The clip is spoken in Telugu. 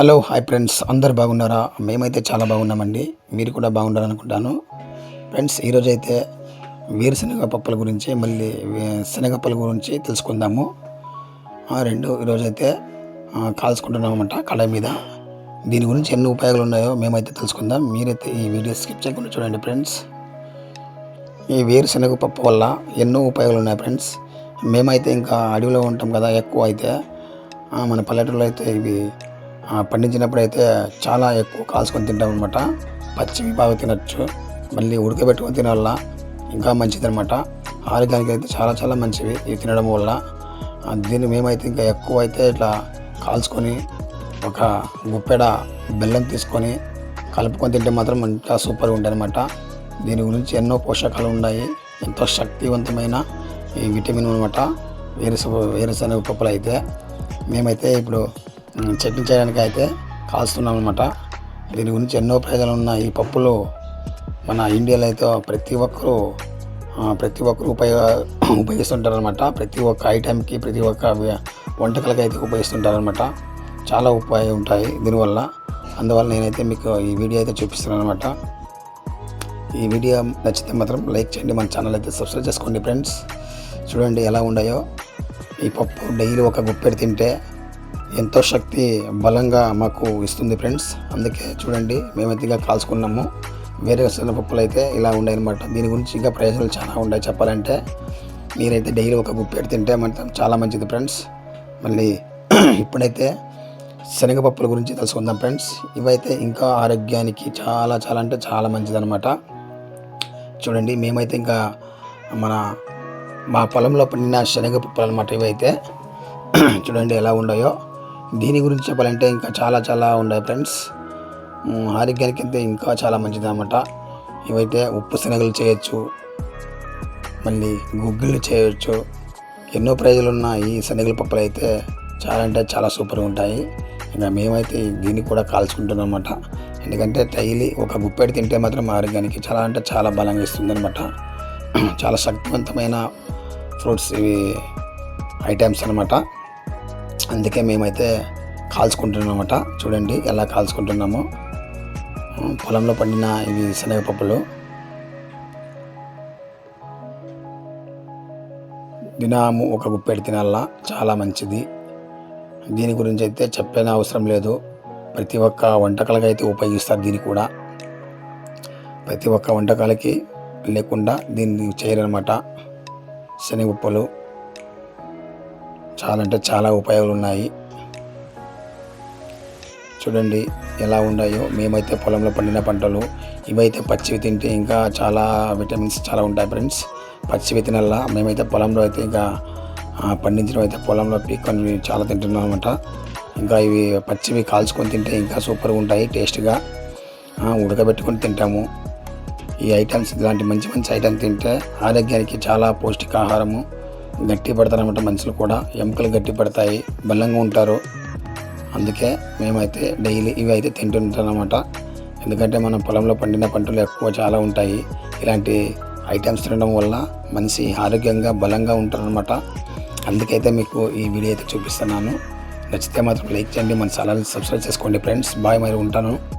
Hello hi friends. అందరు బాగున్నారా? మేమైతే చాలా బాగున్నామండి. మీరు కూడా బాగుండాలనుకుంటాను. ఫ్రెండ్స్ ఈరోజు అయితే వేరుశనగ పప్పుల గురించి మళ్ళీ శనగపప్పుల గురించి తెలుసుకుందాము. ఆ రెండు ఈరోజు అయితే కాల్చుకుంటున్నాం అనమాట కళాయి మీద. దీని గురించి ఎన్ని ఉపయోగాలు ఉన్నాయో మేమైతే తెలుసుకుందాం. మీరైతే ఈ వీడియో స్కిప్ చేయకుండా చూడండి ఫ్రెండ్స్. ఈ వేరుశనగ పప్పు వల్ల ఎన్నో ఉపయోగాలు ఉన్నాయి ఫ్రెండ్స్. మేమైతే ఇంకా అడవిలో ఉంటాం కదా ఎక్కువ అయితే. మన పల్లెటూరులో అయితే ఇవి పండించినప్పుడు అయితే చాలా ఎక్కువ కాల్చుకొని తింటాం అనమాట పచ్చివి బాగా తినచ్చు. మళ్ళీ ఉడకబెట్టుకొని తినాల ఇంకా మంచిది అనమాట ఆరోగ్యానికి అయితే చాలా చాలా మంచివి ఇవి తినడం వల్ల. దీన్ని మేమైతే ఇంకా ఎక్కువ అయితే ఇట్లా కాల్చుకొని ఒక గుప్పెడ బెల్లం తీసుకొని కలుపుకొని తింటే మాత్రం ఇంకా సూపర్గా ఉంటుంది అనమాట దీని గురించి ఎన్నో పోషకాలు ఉన్నాయి. ఎంతో శక్తివంతమైన ఈ విటమిన్ అనమాట వేరుశ వేరుశనగ పప్పులు అయితే మేమైతే ఇప్పుడు చట్నీ చేయడానికి అయితే కాల్స్తున్నాం అనమాట దీని గురించి ఎన్నో ప్రయోజనాలు ఉన్నాయి. ఈ పప్పులు మన ఇండియాలో అయితే ప్రతి ఒక్కరూ ప్రతి ఒక్కరు ఉపయోగ ఉపయోగిస్తుంటారనమాట ప్రతి ఒక్క ఐటెంకి ప్రతి ఒక్క వంటకాలకి అయితే ఉపయోగిస్తుంటారు అనమాట చాలా ఉపయోగం ఉంటాయి దీనివల్ల. అందువల్ల నేనైతే మీకు ఈ వీడియో అయితే చూపిస్తున్నాను అనమాట ఈ వీడియో నచ్చితే మాత్రం లైక్ చేయండి. మన ఛానల్ అయితే సబ్స్క్రైబ్ చేసుకోండి ఫ్రెండ్స్. చూడండి ఎలా ఉన్నాయో ఈ పప్పు డైలీ ఒక గుప్పెడు తింటే ఎంతో శక్తి బలంగా మాకు ఇస్తుంది ఫ్రెండ్స్. అందుకే చూడండి మేమైతే ఇక కాల్చుకున్నాము. వేరే శనగపప్పులు అయితే ఇలా ఉన్నాయన్నమాట. దీని గురించి ఇంకా ప్రయోజనాలు చాలా ఉన్నాయి చెప్పాలంటే. మీరైతే డైలీ ఒక గుప్పెడు తింటే మాత్రం చాలా మంచిది ఫ్రెండ్స్. మళ్ళీ ఇప్పుడైతే శనగపప్పుల గురించి తెలుసుకుందాం ఫ్రెండ్స్. ఇవైతే ఇంకా ఆరోగ్యానికి చాలా చాలా అంటే చాలా మంచిదన్నమాట. చూడండి మేమైతే ఇంకా మన మా పొలంలో పండిన శనగపప్పులు అనమాట ఇవైతే. చూడండి ఎలా ఉన్నాయో. దీని గురించి చెప్పాలంటే ఇంకా చాలా చాలా ఉన్నాయి ఫ్రెండ్స్. ఆరోగ్యానికి అయితే ఇంకా చాలా మంచిది అనమాట ఇవైతే ఉప్పు శనగలు చేయొచ్చు మళ్ళీ గుగ్గిళ్ళు చేయొచ్చు ఎన్నో ప్రైజులు ఉన్న ఈ శనగల పప్పులు అయితే చాలా అంటే చాలా సూపర్గా ఉంటాయి. ఇంకా మేమైతే దీన్ని కూడా కాల్చుకుంటున్నాం అనమాట ఎందుకంటే డైలీ ఒక గుప్పెడు తింటే మాత్రం ఆరోగ్యానికి చాలా అంటే చాలా బలంగా ఇస్తుంది అనమాట చాలా శక్తివంతమైన ఫ్రూట్స్ ఇవి ఐటమ్స్ అనమాట అందుకే మేమైతే కాల్చుకుంటున్నాం అనమాట చూడండి ఎలా కాల్చుకుంటున్నామో. పొలంలో పండిన ఇవి శనగపప్పులు. దినాము ఒక గుప్పెడు తినాలా చాలా మంచిది. దీని గురించి అయితే చెప్పిన అవసరం లేదు. ప్రతి ఒక్క వంటకాలకి అయితే ఉపయోగిస్తారు దీన్ని కూడా. ప్రతి ఒక్క వంటకాలకి లేకుండా దీన్ని చేయరనమాట శనగపప్పులు. చాలా అంటే చాలా ఉపయోగాలు ఉన్నాయి చూడండి ఎలా ఉన్నాయో. మేమైతే పొలంలో పండిన పంటలు ఇవైతే పచ్చివి తింటే ఇంకా చాలా విటమిన్స్ చాలా ఉంటాయి ఫ్రెండ్స్. పచ్చివి తినల్లా మేమైతే పొలంలో అయితే ఇంకా పండించడం అయితే పొలంలో పీక్కొని చాలా తింటున్నాం అనమాట ఇంకా ఇవి పచ్చివి కాల్చుకొని తింటే ఇంకా సూపర్గా ఉంటాయి టేస్ట్గా. ఉడకబెట్టుకొని తింటాము. ఈ ఐటమ్స్ ఇలాంటి మంచి మంచి ఐటమ్స్ తింటే ఆరోగ్యానికి చాలా పౌష్టికాహారము. గట్టి పడతారనమాట మనుషులు కూడా. ఎముకలు గట్టి పడతాయి బలంగా ఉంటారు. అందుకే మేమైతే డైలీ ఇవి అయితే తింటుంటాం అనమాట ఎందుకంటే మనం పొలంలో పండిన పంటలు ఎక్కువ చాలా ఉంటాయి. ఇలాంటి ఐటమ్స్ తినడం వల్ల మనిషి ఆరోగ్యంగా బలంగా ఉంటారనమాట అందుకైతే మీకు ఈ వీడియో అయితే చూపిస్తున్నాను. నచ్చితే మాత్రం లైక్ చేయండి. మన ఛానల్ సబ్స్క్రైబ్ చేసుకోండి ఫ్రెండ్స్. బాయ్ మరి ఉంటాను.